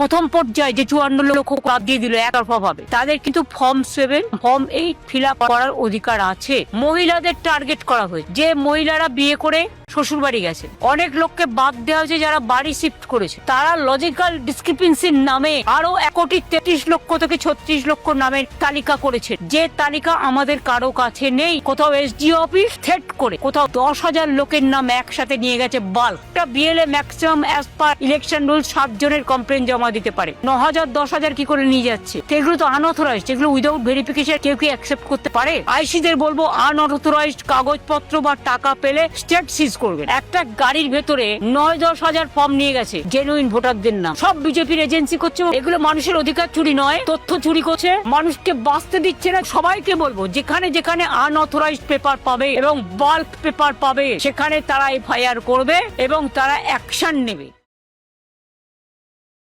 প্রথম পর্যায়ে যে চুয়ান্ন লক্ষ কাপ দিয়ে দিল একতরফা ভাবে তাদের কিন্তু form seven form eight fill করার অধিকার আছে। মহিলাদের টার্গেট করা হয়েছে। যে মহিলারা বিয়ে করে শ্বশুর বাড়ি গেছে। অনেক লোককে বাদ দেওয়া হয়েছে যারা বাড়ি শিফট করেছে। তারা লজিক্যাল ডিসক্রিপেন্সির নামে আরও এক কোটি তেত্রিশ লক্ষ থেকে ছত্রিশ লক্ষ নামের তালিকা করেছে। যে তালিকা আমাদের কারও কাছে নেই, কোথাও এসডি অফিস থেট করে, কোথাও দশ হাজার লোকের নাম একসাথে নিয়ে গেছে বাল্ক একটা BLA maximum as per election rule সাত জনের কমপ্লেন জমা দিতে পারে। ন হাজার, দশ হাজার কি করে নিয়ে যাচ্ছে? সেগুলো তো আনঅথরাইজড এগুলো উইদাউট ভেরিফিকেশন কেউ কি অ্যাকসেপ্ট করতে পারে? আইসিদের বলব আনঅথরাইজড কাগজপত্র বা টাকা পেলে স্টেট সিজ করবে একটা গাড়ির ভেতরে নয় দশ হাজার ফর্ম নিয়ে গেছে জেনুইন ভোটারদের নাম। সব বিজেপির এজেন্সি করছে এগুলো মানুষের অধিকার চুরি নয়, তথ্য চুরি করছে। মানুষকে বাঁচতে দিচ্ছে না, সবাইকে বলব, যেখানে যেখানে আনঅথরাইজড পেপার পাবে এবং বাল্ক পেপার পাবে, সেখানে তারা এফআইআর করবে এবং তারা অ্যাকশন নেবে।